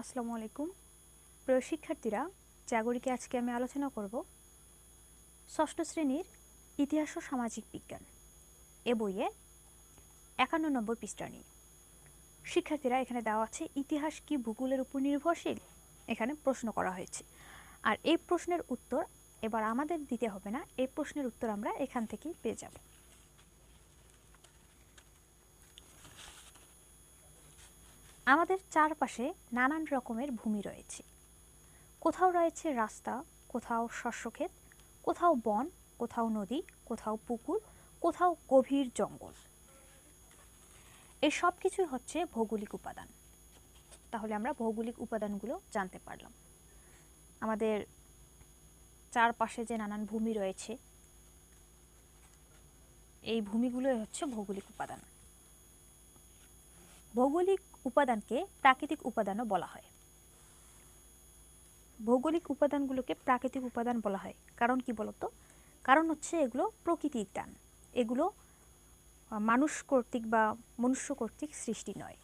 আসসালামু আলাইকুম। প্রিয় শিক্ষার্থীরা, জাগরিকে আজকে আমি আলোচনা করব ষষ্ঠ শ্রেণির ইতিহাস ও সামাজিক বিজ্ঞান এ বইয়ে একান্ন নম্বর পৃষ্ঠা নিয়ে। শিক্ষার্থীরা, এখানে দেওয়া আছে, ইতিহাস কি ভূগোলের উপর নির্ভরশীল? এখানে প্রশ্ন করা হয়েছে। আর এই প্রশ্নের উত্তর এবার আমাদের দিতে হবে না, এই প্রশ্নের উত্তর আমরা এখান থেকেই পেয়ে যাব। আমাদের চারপাশে নানান রকমের ভূমি রয়েছে। কোথাও রয়েছে রাস্তা, কোথাও শস্যক্ষেত, কোথাও বন, কোথাও নদী, কোথাও পুকুর, কোথাও গভীর জঙ্গল। এই সব কিছুই হচ্ছে ভৌগোলিক উপাদান। তাহলে আমরা ভৌগোলিক উপাদানগুলো জানতে পারলাম। আমাদের চারপাশে যে নানান ভূমি রয়েছে, এই ভূমিগুলোই হচ্ছে ভৌগোলিক উপাদান। ভৌগোলিক উপাদানকে প্রাকৃতিক উপাদানও বলা হয়। ভৌগোলিক উপাদানগুলোকে প্রাকৃতিক উপাদান বলা হয়। কারণ কি বলতো? কারণ হচ্ছে এগুলো প্রকৃতির দান। এগুলো মানুষ কর্তৃক বা মনুষ্য কর্তৃক সৃষ্টি নয়।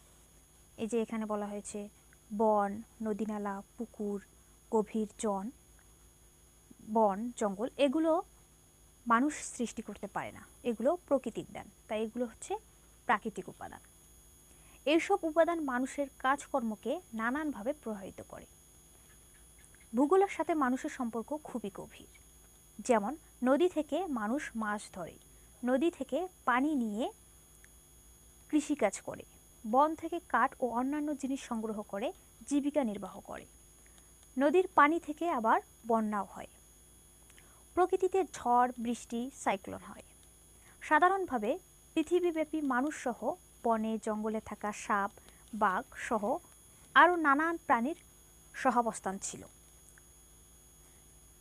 এই যে এখানে বলা হয়েছে, বন, নদীনালা, পুকুর, গভীর জন, বন, জঙ্গল, এগুলো মানুষ সৃষ্টি করতে পারে না। এগুলো প্রকৃতির দান। তাই এগুলো হচ্ছে প্রাকৃতিক এইসব উপাদান মানুষের কাজকর্মকে নানানভাবে প্রভাবিত করে। ভূগোলের সাথে মানুষের সম্পর্ক খুবই গভীর। যেমন, নদী থেকে মানুষ মাছ ধরে, নদী থেকে পানি নিয়ে কৃষিকাজ করে, বন থেকে কাঠ ও অন্যান্য জিনিস সংগ্রহ করে, জীবিকা নির্বাহ করে। নদীর পানি থেকে আবার বন্যাও হয়। প্রকৃতিতে ঝড়, বৃষ্টি, সাইক্লোন হয়। সাধারণভাবে পৃথিবীব্যাপী মানুষসহ বনে জঙ্গলে থাকা সাপ, বাঘ সহ আরও নানান প্রাণীর সহাবস্থান ছিল।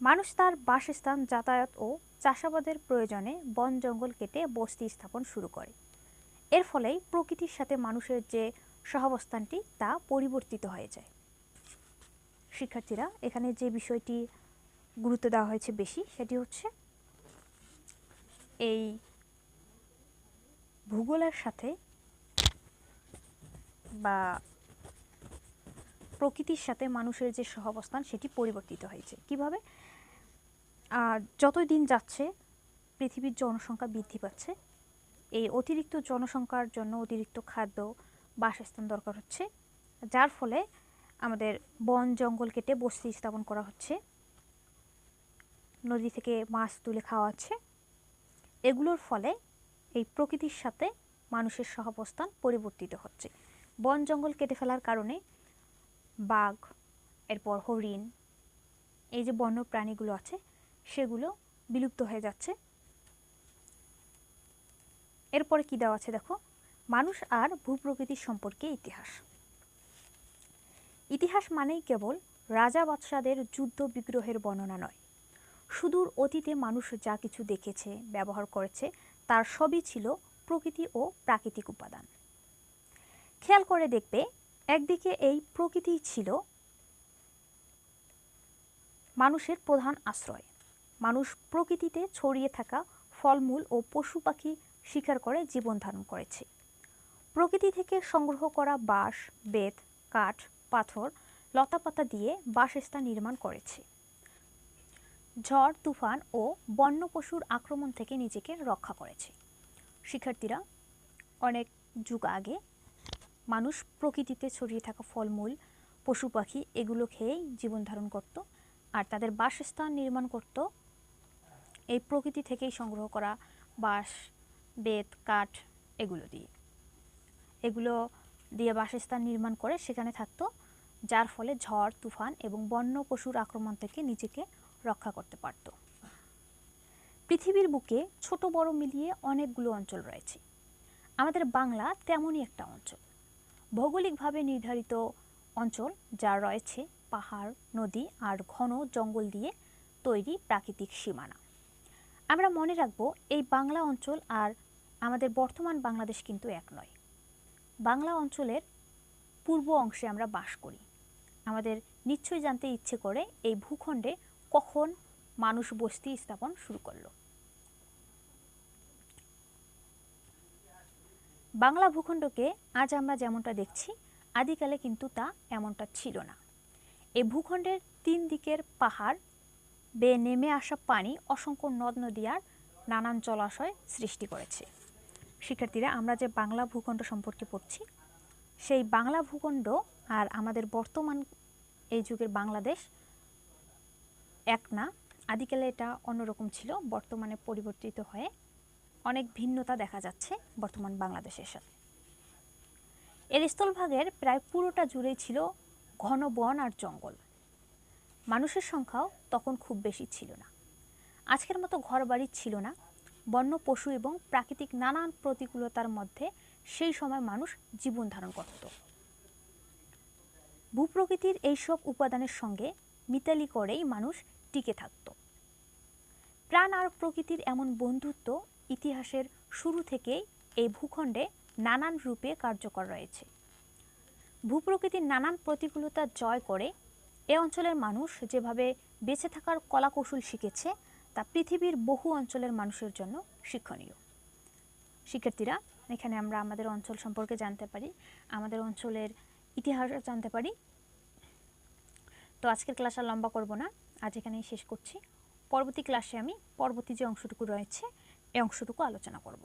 মানুষ তার বাসস্থান, যাতায়াত ও চাষাবাদের প্রয়োজনে বন জঙ্গল কেটে বস্তি স্থাপন শুরু করে। এর ফলেই প্রকৃতির সাথে মানুষের যে সহাবস্থানটি, তা পরিবর্তিত হয়ে যায়। শিক্ষার্থীরা, এখানে যে বিষয়টি গুরুত্ব দেওয়া হয়েছে বেশি, সেটি হচ্ছে এই ভূগোলের সাথে বা প্রকৃতির সাথে মানুষের যে সহাবস্থান, সেটি পরিবর্তিত হয়েছে। কীভাবে? যতই দিন যাচ্ছে, পৃথিবীর জনসংখ্যা বৃদ্ধি পাচ্ছে। এই অতিরিক্ত জনসংখ্যার জন্য অতিরিক্ত খাদ্য, বাসস্থান দরকার হচ্ছে। যার ফলে আমাদের বন, জঙ্গল কেটে বস্তি স্থাপন করা হচ্ছে। নদী থেকে মাছ তুলে খাওয়া হচ্ছে। এগুলোর ফলে এই প্রকৃতির সাথে মানুষের সহাবস্থান পরিবর্তিত হচ্ছে। বন জঙ্গল কেটে ফেলার কারণে বাঘ, এরপর হরিণ, এই যে বন্য প্রাণীগুলো আছে, সেগুলো বিলুপ্ত হয়ে যাচ্ছে। এরপরে কি দেওয়া আছে দেখো? মানুষ আর ভূপ্রকৃতির সম্পর্কে ইতিহাস। ইতিহাস মানেই কেবল রাজা বাদশাদের যুদ্ধ বিগ্রহের বর্ণনা নয়। সুদূর অতীতে মানুষ যা কিছু দেখেছে, ব্যবহার করেছে, তার সবই ছিল প্রকৃতি ও প্রাকৃতিক উপাদান। খেয়াল করে দেখবে একদিকে এই প্রকৃতি ছিল মানুষের প্রধান আশ্রয়। মানুষ প্রকৃতিতে ছড়িয়ে থাকা ফলমূল ও পশু পাখি শিকার করে জীবন ধারণ করেছে। প্রকৃতি থেকে সংগ্রহ করা বাঁশ, বেত, কাঠ, পাথর, লতাপাতা দিয়ে বাসস্থান নির্মাণ করেছে। ঝড়, তুফান ও বন্য পশুর আক্রমণ থেকে নিজেকে রক্ষা করেছে। শিক্ষার্থীরা, অনেক যুগ আগে মানুষ প্রকৃতিতে ছড়িয়ে থাকা ফলমূল, পশু পাখি, এগুলো খেয়েই জীবন ধারণ করত আর তাদের বাসস্থান নির্মাণ করত। এই প্রকৃতি থেকেই সংগ্রহ করা বাঁশ, বেত, কাঠ, এগুলো দিয়ে। এগুলো দিয়ে বাসস্থান নির্মাণ করে সেখানে থাকতো, যার ফলে ঝড়, তুফান এবং বন্য পশুর আক্রমণ থেকে নিজেকে রক্ষা করতে পারত। পৃথিবীর বুকে ছোট বড় মিলিয়ে অনেকগুলো অঞ্চল রয়েছে। আমাদের বাংলা তেমনই একটা অঞ্চল। ভৌগোলিকভাবে নির্ধারিত অঞ্চল যা রয়েছে পাহাড়, নদী আর ঘন জঙ্গল দিয়ে তৈরি প্রাকৃতিক সীমানা। আমরা মনে রাখব এই বাংলা অঞ্চল আর আমাদের বর্তমান বাংলাদেশ কিন্তু এক নয়। বাংলা অঞ্চলের পূর্ব অংশে আমরা বাস করি। আমাদের নিশ্চয়ই জানতে ইচ্ছে করে এই ভূখণ্ডে কখন মানুষ বস্তি স্থাপন শুরু করল। বাংলা ভূখণ্ডকে আজ আমরা যেমনটা দেখছি, আদিকালে কিন্তু তা এমনটা ছিল না। এই ভূখণ্ডের তিন দিকের পাহাড় বেয়ে নেমে আসা পানি অসংখ্য নদ নদী আর নানান জলাশয় সৃষ্টি করেছে। শিক্ষার্থীরা, আমরা যে বাংলা ভূখণ্ড সম্পর্কে পড়ছি, সেই বাংলা ভূখণ্ড আর আমাদের বর্তমান এই যুগের বাংলাদেশ এক না। আদিকালে এটা অন্যরকম ছিল, বর্তমানে পরিবর্তিত হয়ে অনেক ভিন্নতা দেখা যাচ্ছে বর্তমান বাংলাদেশের সাথে। এর স্থলভাগের প্রায় পুরোটা জুড়েই ছিল ঘন বন আর জঙ্গল। মানুষের সংখ্যাও তখন খুব বেশি ছিল না। আজকের মতো ঘরবাড়ি ছিল না। বন্য পশু এবং প্রাকৃতিক নানান প্রতিকূলতার মধ্যে সেই সময় মানুষ জীবন ধারণ করত। ভূপ্রকৃতির এইসব উপাদানের সঙ্গে মিতালি করেই মানুষ টিকে থাকত। প্রাণ আর প্রকৃতির এমন বন্ধুত্ব ইতিহাসের শুরু থেকেই এই ভূখণ্ডে নানান রূপে কার্যকর রয়েছে। ভূপ্রকৃতির নানান প্রতিকূলতা জয় করে এ অঞ্চলের মানুষ যেভাবে বেঁচে থাকার কলাকৌশল শিখেছে, তা পৃথিবীর বহু অঞ্চলের মানুষের জন্য শিক্ষণীয়। শিক্ষার্থীরা, এখানে আমরা আমাদের অঞ্চল সম্পর্কে জানতে পারি, আমাদের অঞ্চলের ইতিহাস জানতে পারি। তো আজকের ক্লাস আর লম্বা করব না, আজ এখানেই শেষ করছি। পরবর্তী ক্লাসে আমি পরবর্তী যে অংশটুকু রয়েছে এই অংশটুকু আলোচনা করব।